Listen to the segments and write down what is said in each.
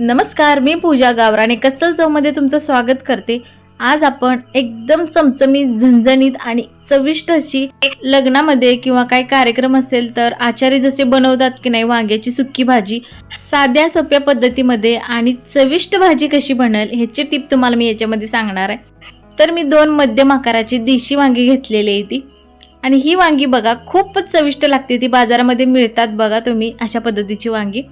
नमस्कार मी पूजा गावराणे कस्टल चौमध्ये तुमचं स्वागत करते. आज आपण एकदम चमचमीत झणझणीत आणि चविष्ट अशी लग्नामध्ये किंवा काही कार्यक्रम असेल तर आचारी जसे बनवतात की नाही वांग्याची सुक्की भाजी साध्या सोप्या पद्धतीमध्ये आणि चविष्ट भाजी कशी बनेल ह्याची टिप तुम्हाला मी याच्यामध्ये सांगणार आहे. तर मी दोन मध्यम आकाराची देशी वांगी घेतलेली आहे ती. आणि ही वांगी बघा खूपच चविष्ट लागते ती. बाजारामध्ये मिळतात बघा तुम्ही अशा पद्धतीची वांगी.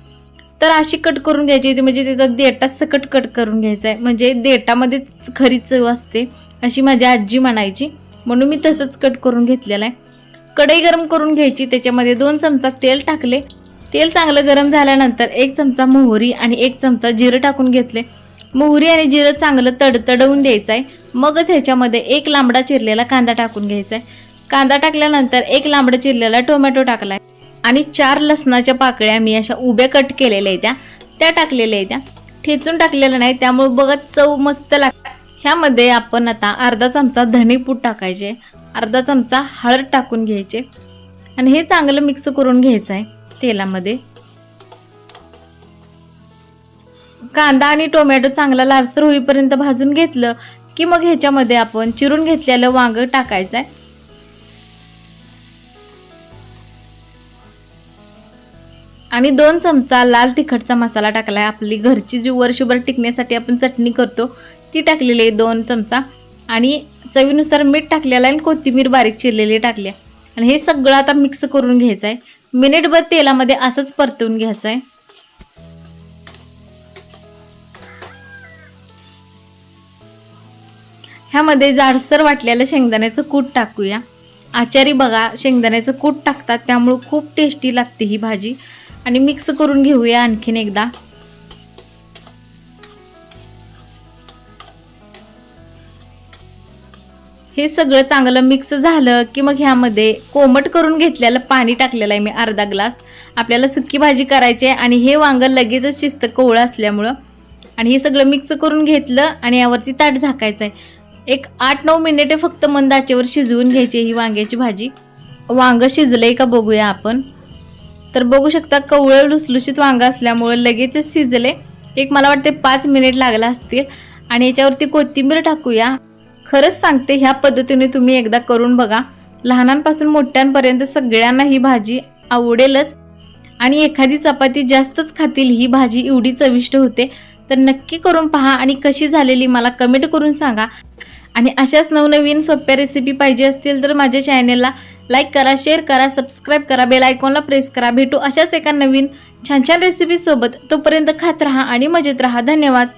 तर अशी कट करून घ्यायची ती म्हणजे त्याचा देटा सकट कट करून घ्यायचा आहे म्हणजे देटामध्येच खरी चव असते अशी माझी आजी म्हणायची. म्हणून मी तसंच कट करून घेतलेलं आहे कढई गरम करून घ्यायची. त्याच्यामध्ये दोन चमचा तेल टाकले. तेल चांगलं गरम झाल्यानंतर एक चमचा मोहरी आणि एक चमचा जिरं टाकून घेतले. मोहरी आणि जिरं चांगलं तडतडवून द्यायचं आहे मगच ह्याच्यामध्ये एक लांबडा चिरलेला कांदा टाकून घ्यायचा आहे कांदा टाकल्यानंतर एक लांबडा चिरलेला टोमॅटो टाकलाय. आणि चार लसणाच्या पाकळ्या मी अशा उभ्या कट केलेल्या आहेत त्या. त्या टाकलेल्या आहेत त्या. ठेचून टाकलेल्या नाही त्यामुळे बघत चव मस्त लागते. ह्यामध्ये आपण आता अर्धा चमचा धणेपूड टाकायचे. अर्धा चमचा हळद टाकून घ्यायचे. आणि हे चांगलं मिक्स करून घ्यायचं आहे तेलामध्ये. कांदा आणि टोमॅटो चांगला लालसर होईपर्यंत भाजून घेतलं की मग ह्याच्यामध्ये आपण चिरून घेतलेलं वांग टाकायचं आहे. आणि दोन चमचा लाल तिखटचा मसाला टाकलाय. आपली घरची जी वर्षभर टिकण्यासाठी आपण चटणी करतो ती टाकलेली आहे दोन चमचा. आणि चवीनुसार मीठ टाकलेलं आहे आणि कोथिंबीर बारीक चिरलेली टाकली आहे. आणि हे सगळं आता मिक्स करून घ्यायचं आहे मिनिटभर तेलामध्ये असंच परतवून घ्यायचं आहे ह्यामध्ये जाडसर वाटलेलं शेंगदाण्याचं कूट टाकूया. आचारी बघा शेंगदाण्याचं कूट टाकतात त्यामुळं खूप टेस्टी लागते ही भाजी. आणि मिक्स करून घेऊया आणखीन एकदा. हे सगळं चांगलं मिक्स झालं की मग ह्यामध्ये कोमट करून घेतलेलं पाणी टाकलेलं आहे मी अर्धा ग्लास. आपल्याला सुकी भाजी करायची आहे आणि हे वांगं लगेचच शिस्त कोवळं असल्यामुळं. आणि हे सगळं मिक्स करून घेतलं आणि यावरती ताट झाकायचं आहे. एक आठ नऊ मिनिटे फक्त मंद आचेवर शिजवून घ्यायची ही वांग्याची भाजी. वांग शिजलंय का बघूया आपण. तर बघू शकता कवळं लुसलुशीत वांग असल्यामुळे लगेचच शिजले. एक मला वाटते पाच मिनिट लागला असतील. आणि याच्यावरती कोथिंबीर टाकूया. खरंच सांगते ह्या पद्धतीने तुम्ही एकदा करून बघा. लहानांपासून मोठ्यांपर्यंत सगळ्यांना ही भाजी आवडेलच. आणि एखादी चपाती जास्तच खातील ही भाजी एवढी चविष्ट होते. तर नक्की करून पहा आणि कशी झालेली मला कमेंट करून सांगा. आणि अशाच नवनवीन सोप्या रेसिपी पाहिजे असतील तर माझ्या चॅनेलला लाईक करा शेअर करा सबस्क्राईब करा बेल आयकॉनला प्रेस करा. भेटू अशाच एका नवीन छान छान रेसिपीसोबत तोपर्यंत खात राहा आणि मजेत राहा. धन्यवाद.